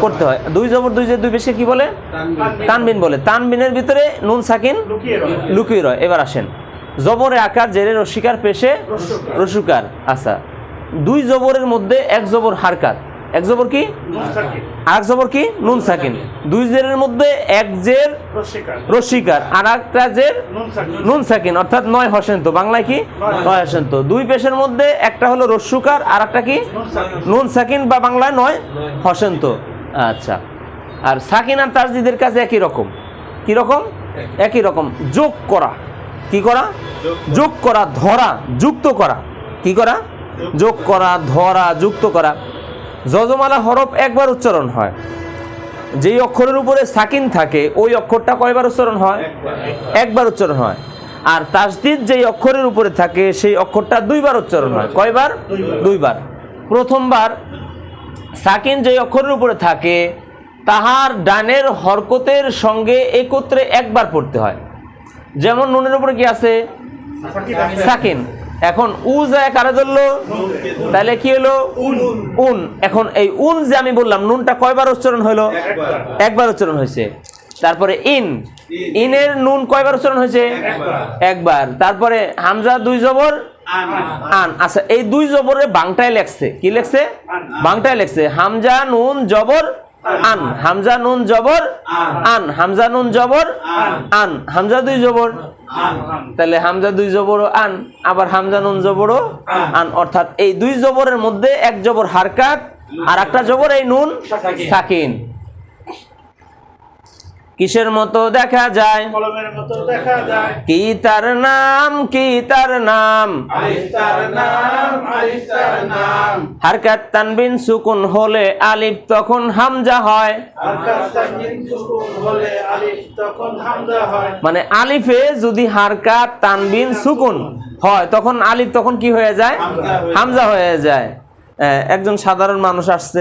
করতে হয়। দুই জবর দুই যে দুই পেশে কি বলে? তানবিন। বলে। তানবিনের ভিতরে নুন সাকিন লুকিয়ে রয়। এবার আসেন। জবরে আকার জেরে রসিকার পেশে। রসুকার। আচ্ছা। দুই জবরের মধ্যে এক জবর হারকাত এক জবর কি? আর এক জবর কি? নুন সাকিন। দুই জেরের মধ্যে এক জের রসিকার আর একটা জের নুন সাকিন, অর্থাৎ নয় হসেন্ত বাংলায় কি? নয় হসেন্ত দুই পেশের মধ্যে একটা হলো রস্যুকার আর একটা কি? নুন সাকিন, বা বাংলায় নয় হসেন্ত আচ্ছা। আর সাকিন আর তাজদিদের কাছে একই রকম। কি রকম? একই রকম। যোগ করা। কি করা? যোগ করা, ধরা, যুক্ত করা। কি করা? যোগ করা, ধরা, যুক্ত করা। যজমালা হরফ একবার উচ্চারণ হয়। যেই অক্ষরের উপরে সাকিন থাকে ওই অক্ষরটা কয়বার উচ্চারণ হয়? একবার। উচ্চারণ হয়। আর তাসদিদ যেই অক্ষরের উপরে থাকে সেই অক্ষরটা দুইবার উচ্চারণ হয়। কয়বার? দুইবার। প্রথমবার সাকিন যেই অক্ষরের উপরে থাকে তাহার ডানের হরকতের সঙ্গে একত্রে একবার পড়তে হয়। যেমন নুনের উপরে কি আছে? সাকিন। আছে। সাকিন। এখন উ যায় কারে ধরলো তাহলে কি হলো? উন। এখন এই উন যে আমি বললাম নুনটা কয়বার উচ্চারণ হলো? একবার। উচ্চারণ হয়েছে। তারপরে ইন। ইনের নুন কয়বার উচ্চারণ হয়েছে? একবার। তারপরে হামজা দুই জবর? আন। আচ্ছা এই দুই জবরে বাংটায় লেখছে। কি লেখছে? বাংটায় লেখছে। হামজা নুন জবর আন। হামজা নুন জবর? আন। হামজা নুন জবর? আন। হামজা দুই জবর? তাহলে হামজা দুই জবরও আন। আবার হামজা নুন জবরও আন। অর্থাৎ এই দুই জবরের মধ্যে এক জবর হারকাত আর একটা জবর এই নুন সাকিন। কিসের মতো দেখা যায়? কলমের মতো দেখা যায়। কি তার নাম কি তার নাম? আলিফ তার নাম আলিফ তার নাম। হারকাত তানবিন সুকুন হলে আলিফ তখন হামজা হয়। আর কাস্তাকিন সুকুন হলে আলিফ তখন হামজা হয়। মানে আলিফে যদি হারকাত তানবিন সুকুন হয় তখন আলিফ তখন কি হয়ে যায়? হামজা হয়ে যায়। একজন সাধারণ মানুষ আসছে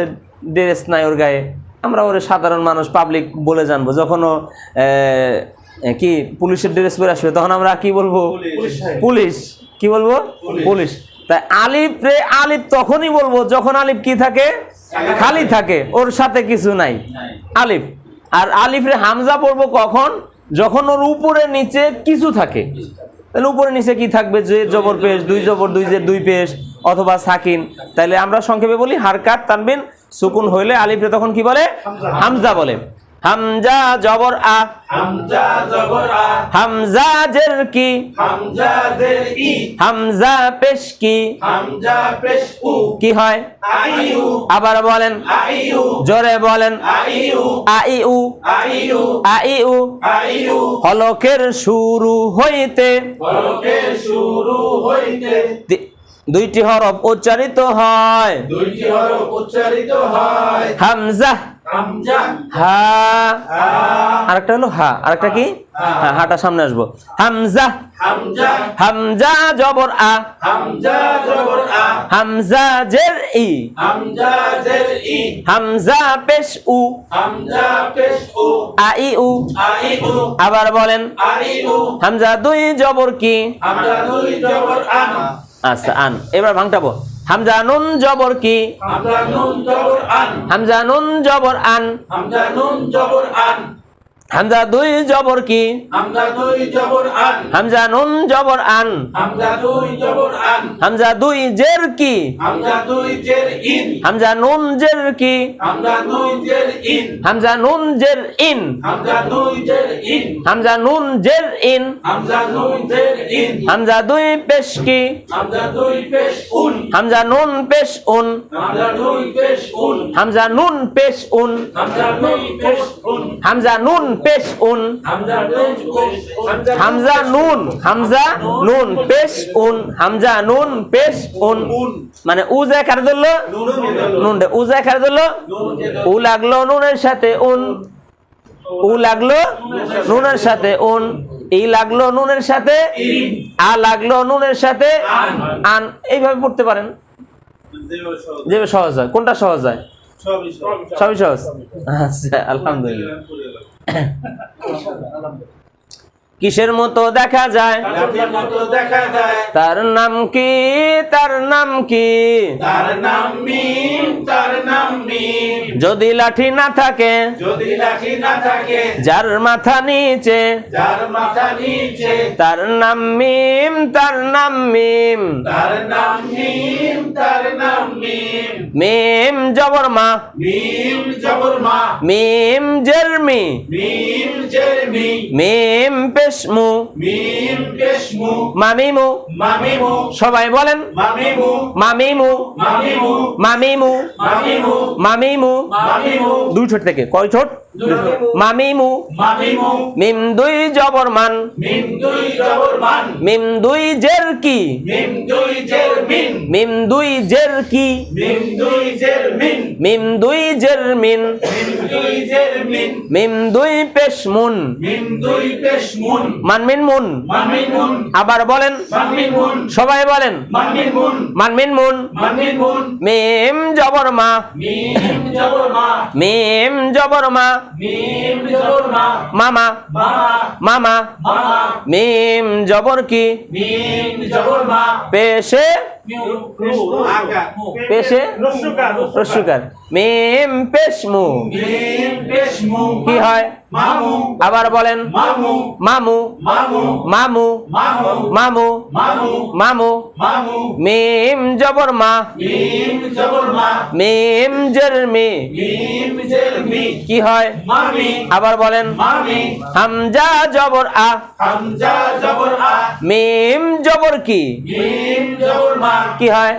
ড্রেস নাই ওর গায়ে। আমরা ওরে সাধারণ মানুষ পাবলিক বলে জানব। যখন ও কি পুলিশের ড্রেস পরে আসবে তখন আমরা কি বলব? পুলিশ। পুলিশ। কি বলব? পুলিশ। তাই আলিফ রে আলিফ তখনই বলব যখন আলিফ কি থাকে? খালি থাকে। ওর সাথে কিছু নাই। আলিফ। আর আলিফ রে হামজা পড়ব কখন? যখন ওর উপরে নিচে কিছু থাকে। তাহলে উপরে নিচে কি থাকবে? যে জবর পেশ দুই জবর দুই যে দুই পেশ। অথবা সাকিন। তাহলে আমরা সংক্ষেপে বলি হারকাত তানবিন সুকুন হইলে আলিফে তখন কি বলে? হামজা। বলে। হামজা জবর আ। হামজা জবর আ। হামজা জের কি? হামজা দের ই। হামজা পেশ কি? হামজা পেশ উ। কি হয়? আইউ। আবার বলেন। আইউ। জোরে বলেন। আইউ। আই আইউ। আই আইউ। হলকের শুরু হইতে। বলকের শুরু হইতে। দুইটি হরফ উচ্চারিত হয়। দুইটি হরফ উচ্চারিত হয়। হামজা। হামজা। হা। হা আরেকটা হলো হা আরেকটা কি? হ্যাঁ হাটা সামনে আসব। হামজা। হামজা। হামজা জবর আ। হামজা জবর আ। হামজা জের ই। হামজা জের ই। হামজা পেশ উ। হামজা পেশ উ। I uh. আইউ আবার বলেন। হামজা দুই জবর কি? হামজা দুই জবর আন আচ্ছা আন। এবার ভাঙটাবো। হামজা নুন জবর কি? হামজা নুন জবর আন। হামজা নুন জবর আন। হামজা নুন জবর আন। হামজা দুই জবর কি হামজা দুই জবর আন হামজা নুন জবর আন হামজা দুই জবর আন হামজা দুই জের কি হামজা দুই জের ইন হামজা নুন জের কি হামজা দুই জের ইন হামজা নুন জের ইন হামজা দুই জের ইন হামজা নুন জের ইন হামজা দুই জের ইন হামজা দুই পেশ কি হামজা দুই পেশ উন হামজা নুন পেশ উন হামজা দুই পেশ উন হামজা নুন পেশ উন হামজা দুই পেশ উন হামজা নুন পেশ উন। হামজা নুন হামজা নুন পেশ উন। হামজা নুন পেশ উন। মানে উ যায় কারে ধরলো? নুন। উ যায় কারে ধরলো? উ লাগল নুনের সাথে উন। উ লাগল নুনের সাথে উন। ই লাগল নুনের সাথে আ লাগল নুনের সাথে আন। এইভাবে পড়তে পারেন। যেভাবে সহজ হয়। কোনটা সহজ হয়? সবই সহজ। আচ্ছা আলহামদুলিল্লাহ। よろしくお願いします。কিসের মতো দেখা যায়? তার নাম কি? তার নাম কি? তার নাম মিম তার নাম মিম। যদি লাঠি না থাকে যদি লাঠি না থাকে যার মাথা নিচে যার মাথা নিচে। তার নাম মিম তার নাম মিম। তার নাম মিম তার নাম মিম। মিম জবর মা। মিম জবর মা। মিম জেরমি। মিম জেরমি। মিম পেশমু মিম পেশমু মামিমু। মামিমু। সবাই বলেন। মামিমু। মামিমু। মামিমু। মামিমু। মামিমু। মামিমু। মামিমু। দুই ছোট থেকে। কয় ছোট মামিমু মামিমু মিম দুই জবর মান মিম দুই জবর মান মিম দুই জের কি মিম দুই জের মিন মিম দুই জের কি মিম দুই জের মিন মিম দুই জের মিন মিম দুই জের মিন মিম দুই পেশমুন মিম দুই পেশমুন মানমিন মুন মামিমুন আবার বলেন মামিমুন সবাই বলেন মানমিন মুন মামিমুন মিম জবর মা মিম জবর মা মিম জবর মা মিম জবর মা মামা মামা। মিম। জবর কি? পেশে পেশে? কি হয়? আবার বলেন। মামু। মামু। মামু। মামু। মেম। জবর মা। মেম জের মে। কি হয়? আবার বলেন। হামজা জবর আ। মেম জবর কি? জবর মা। কি হয়?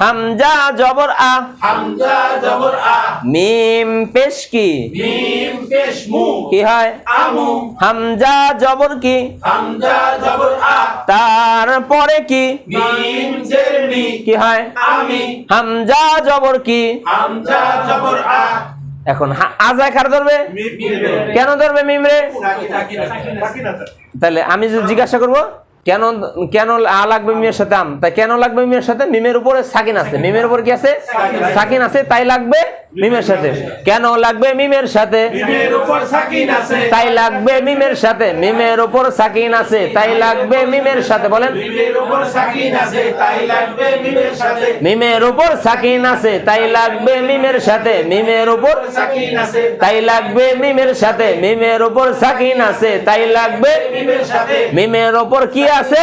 হামজা জবর আ। হামজা জবর আ। মিম পেশ কি? মিম পেশমু কি হয়? আমু হামজা জবর কি? হামজা জবর আ। তারপরে কি? মিম জের মি। কি হয়? আমি হামজা জবর কি? হামজা জবর আ। এখন আজায় কার ধরবে? কেন ধরবে মিমরে তাহলে আমি যদি জিজ্ঞাসা করব কেন কেন আ লাগবে মিমের সাথে আম? তাই কেন লাগবে মিমের সাথে? মিমের উপরে সাকিন আছে। মিমের উপর কি আছে। সাকিন আছে তাই লাগবে মিমের সাথে। কেন লাগবে মিমের সাথে? মিমের উপর সাকিন আছে। তাই লাগবে মিমের সাথে। মিমের উপর সাকিন আছে তাই লাগবে মিমের সাথে। বলেন। মিমের উপর সাকিন আছে তাই লাগবে মিমের সাথে। মিমের উপর সাকিন আছে তাই লাগবে মিমের সাথে। মিমের উপর সাকিন আছে। তাই লাগবে মিমের উপর কি আছে।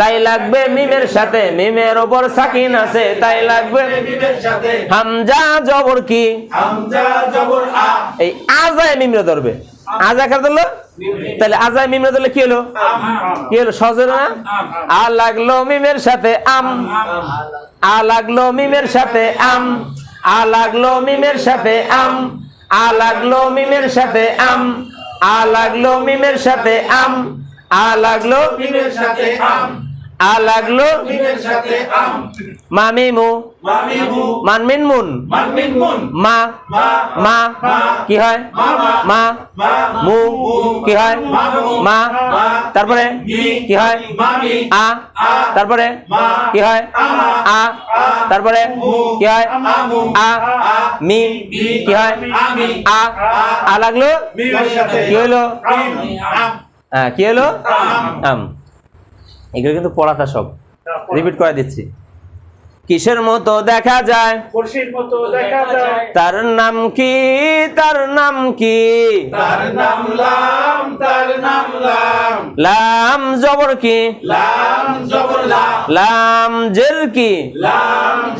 তাই লাগবে মিমের সাথে। মিমের উপর সাকিন আছে তাই লাগবে মিমের সাথে। হামজা জবর কি? হামজা জবর আ। এই আজায় মিমরে ধরবে। আজা কার ধরলো? তাহলে আজায় মিমরে ধরলে কি হলো? কি হলো? সজের না? আ লাগল মিমের সাথে আম। আ লাগল মিমের সাথে আম। আ লাগল মিমের সাথে আম। আ লাগল মিমের সাথে আম। আ লাগল মিমের সাথে আম। আ লাগল মিমের সাথে আম। আ লাগল? মিমের সাথে আম। মামিমু মামিমু মানমিন। মুন মানমিন। মুন মা। মা। মা। কি হয়? মা মা। মু। কি হয়? মা তারপরে কি হয়? মামি আ। তারপরে কি হয়? আ তারপরে কি হয়? আ মি। কি হয়? আ আ। লাগল? কি হলো কি হলো আম। এগুলো কিন্তু পড়াটা সব। রিপিট করে দিচ্ছি। কিসের মতো দেখা যায়? খুশির মতো দেখা যায়। তার নাম কি? তার নাম কি? তার নাম লাম তার নাম লাম। লাম জবর কি? লাম জবর লাম। লাম জের কি? লাম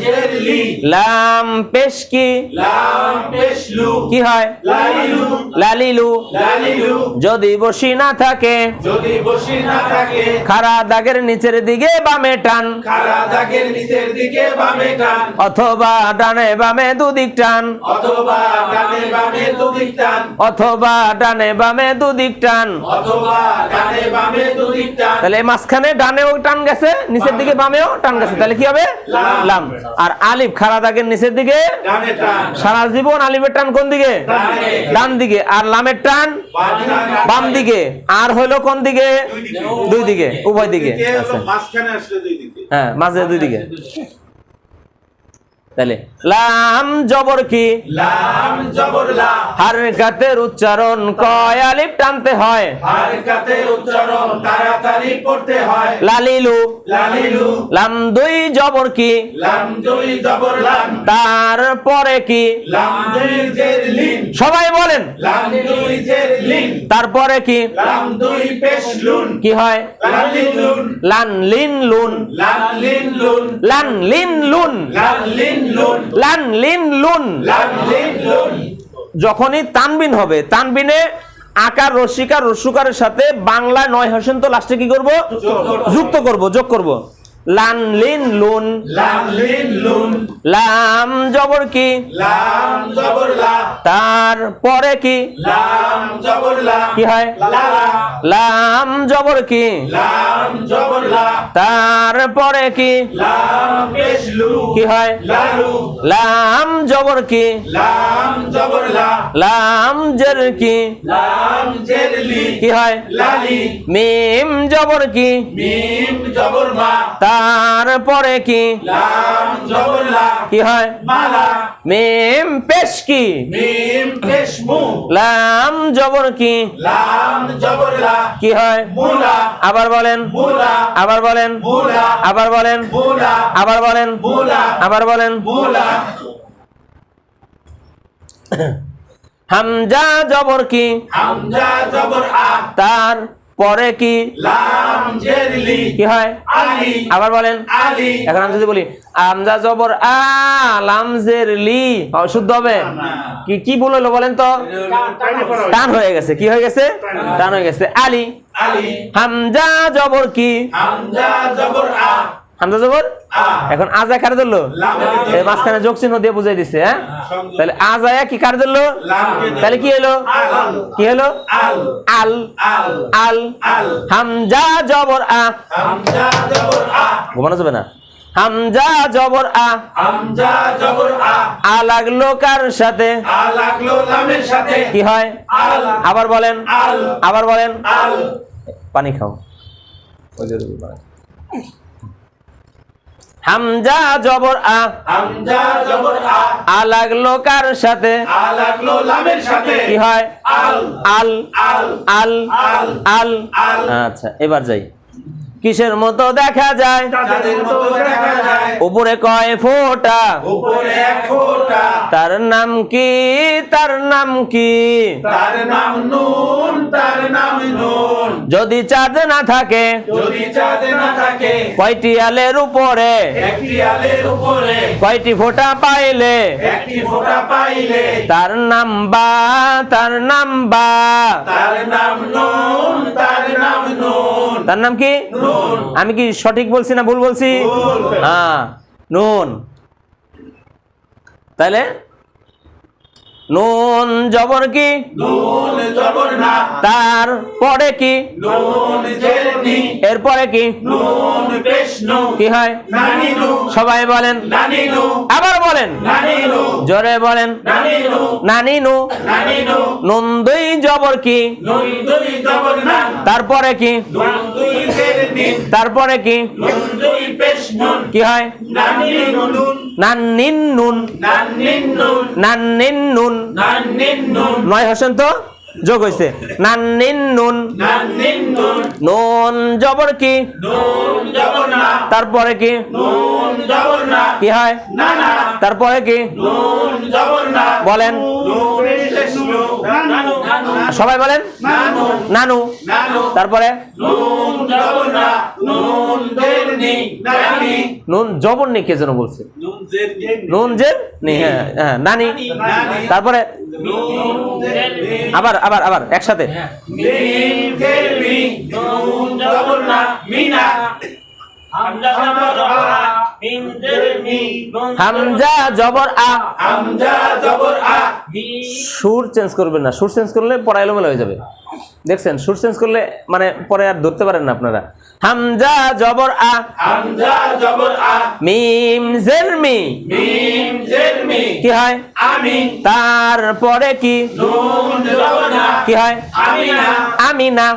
জের লি লাম পেশ কি? লাম পেশলু। কি হয়? লালিলু। লালিলু। লালিলু। যদি বসি না থাকে যদি বসি না থাকে খাড়া দাগের নিচের দিকে বামে টান। খারা দাগের নিচের দিকে বামে টান। অথবা ডানে বামে দুদিক টান। অথবা ডানে বামে দুদিক টান। অথবা ডানে বামে দুদিক টান। অথবা ডানে বামে দুদিক টান। তাহলে মাঝখানে ডানেও টান গেছে নিচের দিকে বামেও টান গেছে। তাহলে কি হবে? লাম। আর আলিফ খাড়া দাগের নিচের দিকে? সারা জীবন আলিফের টান কোন দিকে? ডানে। দিকে। আর লামের টান? বাম দিকে। আর হইল কোন দিকে? দুই দিকে। উভয় দিকে। হলো আচ্ছা। দিকে। হ্যাঁ মাঝে দুই দিকে। তাহলে লাম জবর কি? লাম জবর লা। হারকাতের উচ্চারণ কয় আলিফ টানতে হয়? হারকাতের উচ্চারণ তাড়াতাড়ি করতে হয়। লালিলু। লালিলু। লাম দুই জবর কি? লাম দুই জবর লাম তারপরে কি? লাম দুই জের লিন। সবাই বলেন। লাম দুই জের লিন। তারপরে কি? লাম দুই পেশ লুন। কি হয়? লালিলুন লান লিন। লুন লিন লুন। লান লিন। লুন লিন লুন। লান লিন। লুন লান লিন। লুন যখনই তানবিন হবে তানবিনে আকার রসিকার রসুকারের সাথে বাংলায় নয় হাসেন তো লাস্টে কি করব। যুক্ত করব যোগ করব। লান লিন লুন। লাম লিন লুন। লাম জবর কি? লাম জবর লা। তার পরে কি? লাম জবর লা। কি হয়? লালা লাম জবর কি? লাম জবর লা। তার পরে কি? লাম পেশ লু। কি হয়? লালু লাম জবর কি? লাম জবর লা। লাম জের কি? লাম জের লি। কি হয়? লালি মিম জবর কি? মিম জবর মা। তার পরে কি? লাম জবর লা কি হয়? মালা মিম পেশ কি? মিম পেশ মু লাম জবর কি? লাম জবর লা কি হয়? মুলা আবার বলেন। মুলা আবার বলেন। মুলা আবার বলেন। মুলা আবার বলেন। মুলা আবার বলেন। মুলা। হামজা জবর কি? হামজা জবর আ। তার পরে কি? কি হয়? আবার বলেন। এখন আমি যদি বলি আমজা জবর আ লামজের লি শুদ্ধ হবে? কি কি ভুল হলো বলেন তো? টান হয়ে গেছে। কি হয়ে গেছে? টান হয়ে গেছে। আলী। হামজা জবর কি? হামজা জবর আ। হামজা জবর? এখন আজা কার ধরলো? এই মাঝখানে যোগ চিহ্ন দিয়ে বুঝাই দিছে হ্যাঁ? তাহলে আজায়া কি কার ধরলো? তাহলে কি হলো? কি হলো? আল। আল। আল। আল। আল। হামজা জবর আ। হামজা জবর আ। ঘুমানো যাবে না। হামজা জবর আ। হামজা জবর আ। আ লাগল কার সাথে? আ লাগল লামের সাথে। কি হয়? আল। আবার বলেন। আল। আবার বলেন। আল। পানি খাও। হামজা জবর আ। হামজা জবর আ। আ লাগল কার সাথে? আ লাগল লামের সাথে। কি হয়? আল। আল। আল। আল। আল। আল। আল। আচ্ছা এবার যাই। কিসের মতো দেখা যায়? তাদের মতো দেখা যায়। উপরে কয় ফোঁটা? উপরে এক ফোঁটা। তার নাম কি? তার নাম কি? তার নাম নুন তার নাম নুন। যদি চাঁদ না থাকে যদি চাঁদ না থাকে কয়টি আলের উপরে? একটি আলের উপরে। কয়টি ফোঁটা পাইলে? একটি ফোঁটা পাইলে। তার নাম বা তার নাম বা। তার নাম নুন তার নাম নুন। তার নাম কি? নুন। আমি কি সঠিক বলছি না ভুল বলছি? হ্যাঁ নুন। তাহলে নুন জবর কি? নুন জবর না। তার পরে কি? নুন জেরনি। এরপরে কি? নুন পেশনু কি হয়? নানি নু সবাই বলেন। নানি নু আবার বলেন। নানি নু জোরে বলেন। নানি নু নানি নু নানি নু নুন দুই জবর কি? নুন দুই জবর না। তারপরে কি? নুন দুই জেরনি। তারপরে কি? নুন দুই পেশনুন কি হয়? নানি নুন। নান্নিন নুন। নানি নুন। নান্নিন নুন নানি নুন। নয় হোসেন তো? যোগ হয়েছে নান্নিন নুন নানি। নুন নুন জবর কি? নুন জবর না। তারপরে কি? নুন জবর না। কি হয়? তারপরে কি? নুন জবর না। বলেন। নুন পেশনু নানু। নানু সবাই বলেন। নানু। তারপরে? নুন জবর না। নুন জেরনি। নানি। নুন জবর নেই কে যেন বলছে? নুন যে নি হ্যাঁ হ্যাঁ নানি। তারপরে? আবার আবার আবার একসাথে। হামজা জবর আ। হামজা জবর আ সুর চেঞ্জ করবেন না। সুর চেঞ্জ করলে পড়া এলোমেলো হয়ে যাবে। দেখছেন সুর চেঞ্জ করলে মানে পরে আর ধরতে পারেন না আপনারা। হামজা জবর আ। হামজা জবর আ। মিম জের মি মিম জের মি কি হয়? তারপরে কি? কি হয়? আমিনা।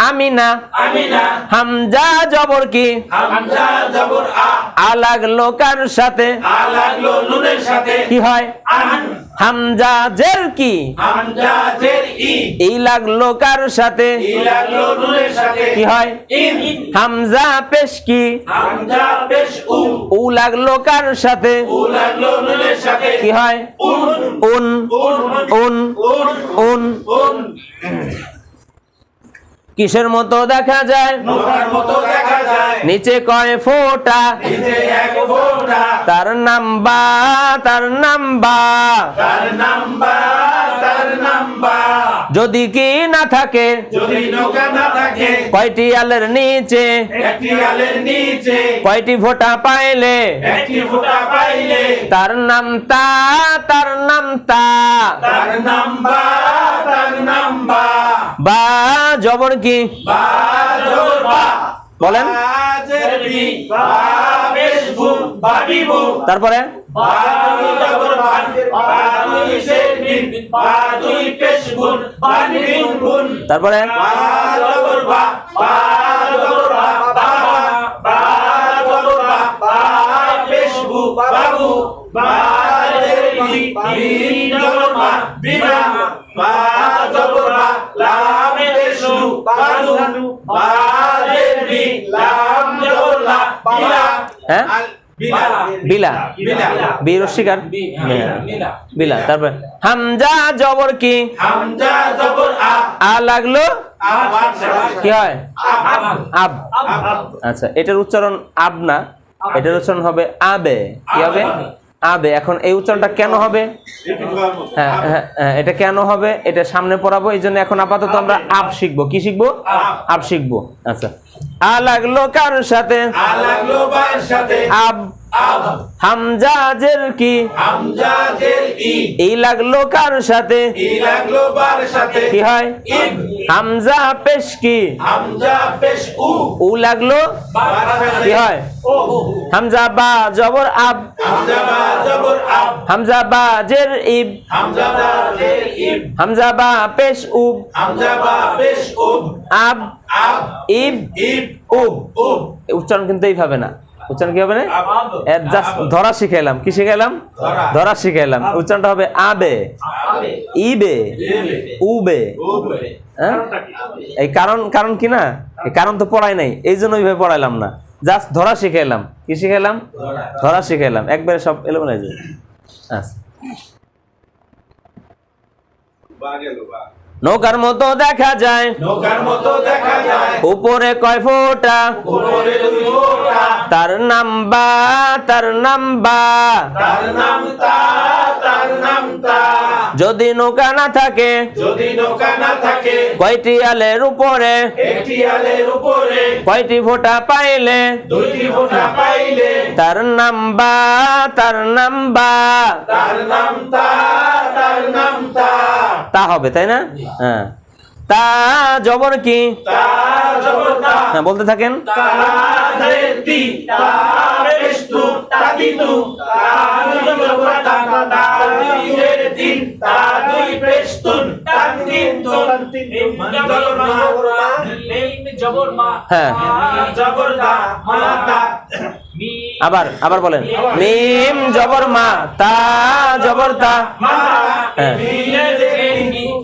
আমিনা। হামজা জবর কি? আলাগ লোকার সাথে? কি হয়? হামজা জের কি? ই। লাগল কার সাথে? কি হয়? হামজা পেশ কি? উ। লাগল কার সাথে। কি হয়? উন উন উন কিসের মতো দেখা যায়? নিচে কয় ফোটা? তার নাম বা তার নাম্বা তার নাম্বা। তার নাম্বার যদি কি না থাকে যদি নৌকা না থাকে কয়টি আলের নিচে একটি আলের নিচে কয়টি ফোঁটা পাইলে একটি ফোঁটা পাইলে তার নাম তা তার নাম তা। তার নাম্বার তার নাম্বার বা। জবর কি? বা জবর বা। বলেন। বি বা বু তারপরে? তারপরে? লাম বিলা। হ্যাঁ। বিলা। বিলা। বীর শিকার বিলা। তারপর হামজা জবর কি? হামজা জবর আ। আ লাগল? কি হয়? আব। আব। আচ্ছা এটার উচ্চারণ আব না। এটার উচ্চারণ হবে আবে। কি হবে। আবে এখন এই উচ্চারণটা কেন হবে? হ্যাঁ হ্যাঁ হ্যাঁ, এটা কেন হবে? এটা সামনে পড়াবো এই জন্য এখন আপাতত আমরা আপ শিখব। কি শিখব। আব শিখব। আচ্ছা। আ লাগল কার সাথে? আ লাগল বার সাথে? আব আব হামজা জের কি? হামজা ই এই লাগল কার সাথে? ই লাগল বার সাথে? কি হয়? হামজা পেশ কি? হামজা পেশ উ? উ লাগল? বার সাথে কি হয়? ও হামজা বা জবর আব। হামজা বা জবর আব। হামজা বা জের ইব। হামজা বা জের ইব। হামজা বা পেশ উব। হামজা বা পেশ উব। আব। আব। ইব। ইব। উব উব। উচ্চারণ কিন্তু এইভাবে না। উচ্চারণ কি হবে না? আব এর জাস্ট ধরা শিখাইলাম। কি শিখাইলাম? ধরা। শিখাইলাম। উচ্চারণটা হবে আবে। ইবে। উবে। হ্যাঁ? এই কারণ কারণ কি না? কারণ। তো পড়াই নাই। এই জন্য ওইভাবে পড়াইলাম না। জাস্ট ধরা শিখাইলাম। কি শিখাইলাম? ধরা। শিখাইলাম। একবারে সব এলো না আচ্ছা। বা গেল বা নৌকার মতো দেখা যায়। নৌকার মতো দেখা যায়। উপরে কয় ফোঁটা? উপরে দুই ফোঁটা। তার নাম বা তার নাম বা। তার নাম তা তার নাম তা। যদি নৌকা না থাকে যদি নৌকা না থাকে কয়টি আলের উপরে? একটি আলের উপরে। কয়টি ফোঁটা পাইলে? দুইটি ফোঁটা পাইলে। তার নাম বা তার নাম বা। তার নাম তা তার নাম তা। তা হবে তাই না? হ্যাঁ। তা জবর কি? হ্যাঁ বলতে থাকেন। হ্যাঁ। আবার আবার বলেন। মিম জবর মা তা জবর তা। হ্যাঁ।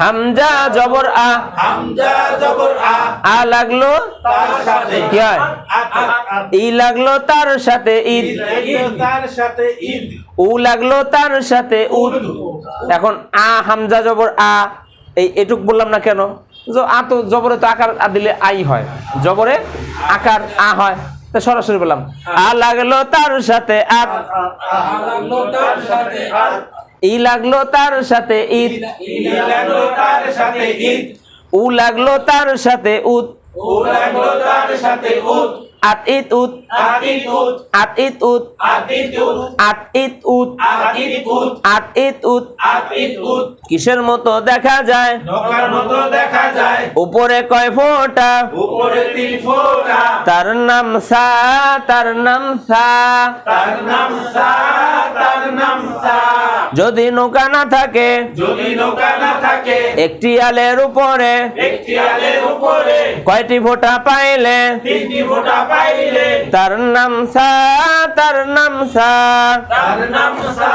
হামজা জবর আ হামজা জবর আ আ লাগল তার সাথে কি হয় ই লাগল তার সাথে ঈদ তার সাথে ঈদ উ লাগল তার সাথে উদ এখন আ হামজা জবর আ এই এটুক বললাম না কেন যে আ তো জবরে তো আকার আ দিলে আই হয় জবরে আকার আ হয় তো সরাসরি বললাম আ লাগল তার সাথে আত লাগল তার সাথে ই লাগল তার সাথে ঈদ। লাগল তার সাথে ঈদ উ লাগল তার সাথে উদ। ও লাগল তার সাথে উত আত ইত উত আতিত উত আত ইত উত আতিত উত আত ইত উত আতিত উত আত ইত উত আতিত উত কিসের মতো দেখা যায়? নৌকার মতো দেখা যায়। উপরে কয় ফোঁটা? উপরে তিন ফোঁটা। তার নাম সা তার নাম সা। তার নাম সা তার নাম সা। যদি নৌকা না থাকে যদি নৌকা না থাকে একটি আলের উপরে একটি আলের উপরে কয়টি ফোঁটা পাইলে? তিনটি ফোঁটা পাইলে। তার নাম সা তার নাম সা। তার নাম সা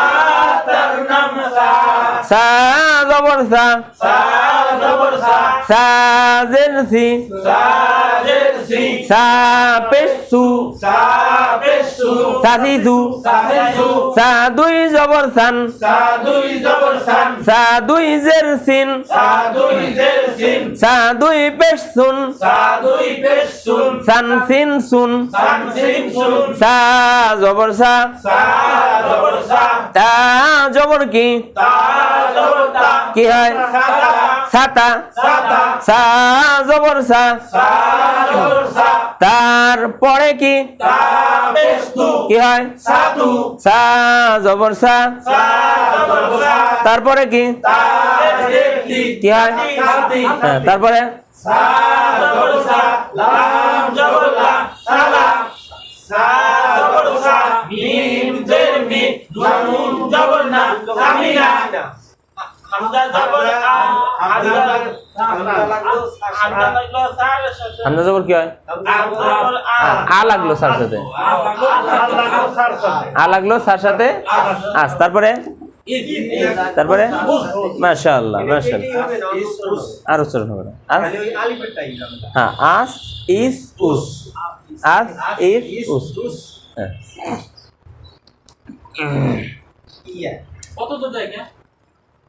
তার নাম সা। সা জবর সা। সা জবর সা। সা জেরসি সা। জেরসি সা। পেসু সা। পেশু সা। সিসু সা পেশু সা দুই জবর সান। সা দুই জবর সান। সা দুই জেরসিন সা দুই জেরসিন সা দুই পেসুন সা দুই পেশুন সান। সিন সুন সান সিন সুন সা জবর সা তা জবর কি? কি হয়? সাতা। সা জবর সা তারপরে কি? কি হয়? সা জবর সা তারপরে কি? কি হয়? হ্যাঁ, তারপরে সা জবর সা লাম জবর লা। কি হয় আ লাগল সাথে আ লাগল সাথে আস তারপরে তারপরে মাশাআল্লাহ মাশাআল্লাহ আর উচ্চারণ হবে না হ্যাঁ আস ইস উস আস ইস উস। হ্যাঁ। কত তো দেখে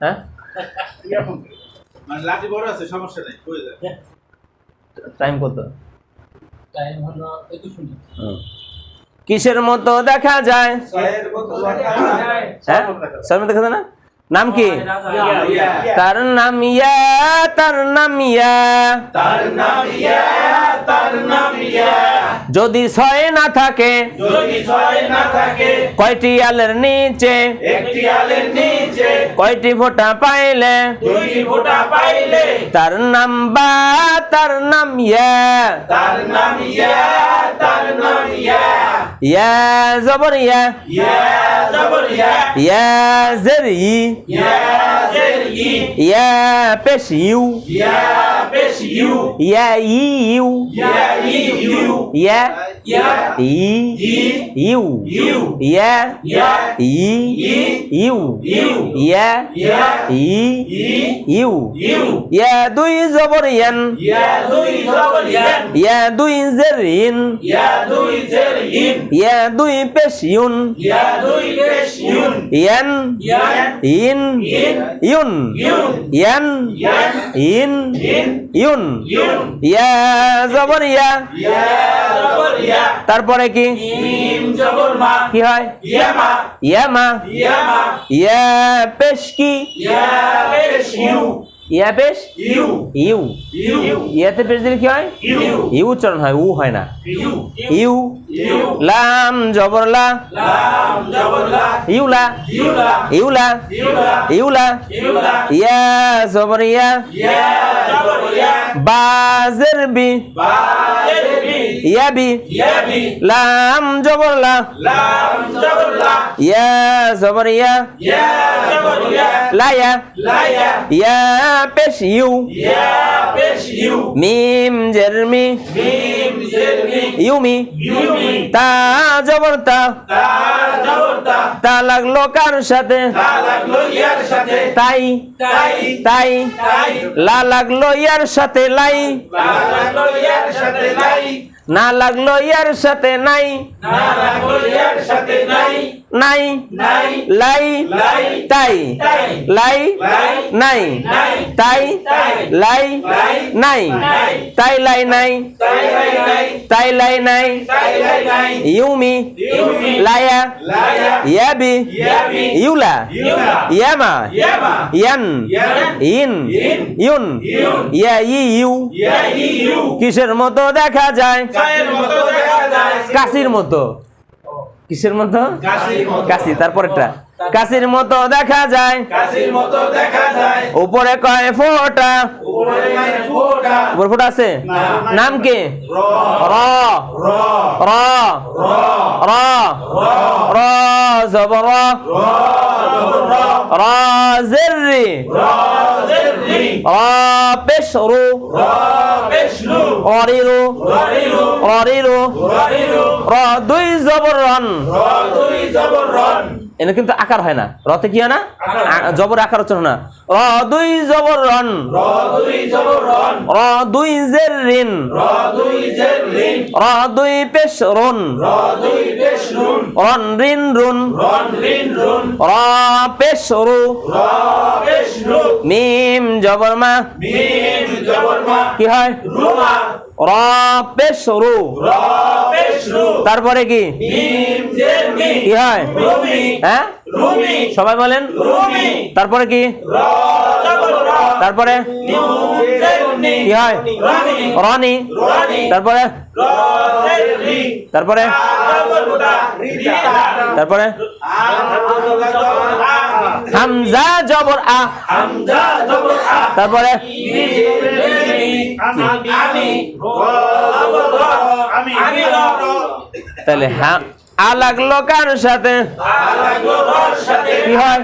হ্যাঁ? মানে লাঠি বড় আছে সমস্যা নাই হয়ে যায় টাইম কত? টাইম হলো 21 মিনিট। হুম। কিসের মতো দেখা যায়? হ্যাঁ? সবার দেখা যায় না? নাম কি? তার নাম ইয়া, তার নাম ইয়া। তার নাম ইয়া তার নাম ইয়া যদি ছয় না থাকে যদি ছয় না থাকে কয়টি আলের নিচে? একটি আলের নিচে কয়টি ফোঁটা পাইলে? দুইটি ফোঁটা পাইলে তার নাম বা, তার নাম ইয়া তার নাম ইয়া তার নাম ইয়া ইয়া জবর ইয়া। ইয়া জবর ইয়া। ইয়া জের। ই ইয়া জের ই ইয়া পেশ ইউ ইয়া পেশ ইউ ইউ ইয়া ইয়া ই ই ইউ ইউ ইয়া দুই জবর ইয়ান ইয়া দুই জের ইন ইয়া দুই পেশ ইউন ইয়া ইয়ান ইন ইউন ইয়ান ইন ইউন ইয়া জবর ইয়া তারপরে কি? কি হয়? ইয়ামা ইয়া পেশ কি? ইয়া পেশ ইউ। ইয়া পেশ? ইউ। ইউ। ইউ। ইয়াতে পেশ দিলে কি হয়? ইউ। ইউ উচ্চারণ হয় উ হয় না। ইউ। লাম জবর লা। লাম জবর লা ইউলা। ইউলা। ইউলা। ইয়া জবর জবর ইয়া। বাজের বি। বা বি ইয়া বি। ইয়া বি লাম জবর লা। লাম জবর ইয়া জবর ইয়া। লায়া। ইয়া পেশ ইউ। ইয়া মিম জেরমি। ইউমি। তা জবর তা তা লাগল কার সাথে? তাই। তাই। লা লাগল ইয়ার সাথে লাই। না লাগল ইয়ার সাথে নাই। না লাগল ইয়ার সাথে নাই। নাই। নাই। লাই। লাই। তাই। লাই। লাই। নাই। নাই। তাই। লাই। লাই। নাই। নাই। তাই লাই নাই। তাই লাই নাই। ইউমি। ইউমি। লায়া। লায়া। ইয়াবি। ইয়াবি। ইউলা। ইউলা। ইয়ামা। ইয়ামা ইয়ান। ইন। ইন। ইউন। ইয়া ইয়া ইউ কিসের মতো দেখা যায়? কাশির মতো কিসের মতো? কাশি তারপরেরটা। কাশির মতো দেখা যায়। কাশির মতো দেখা যায়। উপরে কয় ফোঁটা? উপরে নাই ফোঁটা? উপরে ফোঁটা আছে? নাম কি? র। র। র। র। র। র। র। জবর। র। র র। জেরি র। জেরি র। পেশরু। র। পেশলু অরিরু। অরিরু। ররিলু র দুই জবর র দুই জবর রন এনে কিন্তু আকার হয় না। রতে কি হয় না। জবর আকার হচ্ছে না র দুই জবর রন। র দুই জবর রন। র দুই জের রিন র দুই জেরিন র দুই পেশ রুন। র দুই পেশলুন রন রিন রুন। রন রিন রুন। র পেশ রু। র পেশলু মিম জবর মা। মিম জবর মা। কি হয়? রুমা পেশ রু তারপরে কি? হয়? হ্যাঁ? সবাই বলেন। তারপরে কি? তারপরে? কি হয়? রনি তারপরে? তারপরে? তারপরে? হামজা জবর আ। হামজা জবর আ। তারপরে? আমি আমি আমি তাহলে হা আ লাগল কার সাথে? কি হয়?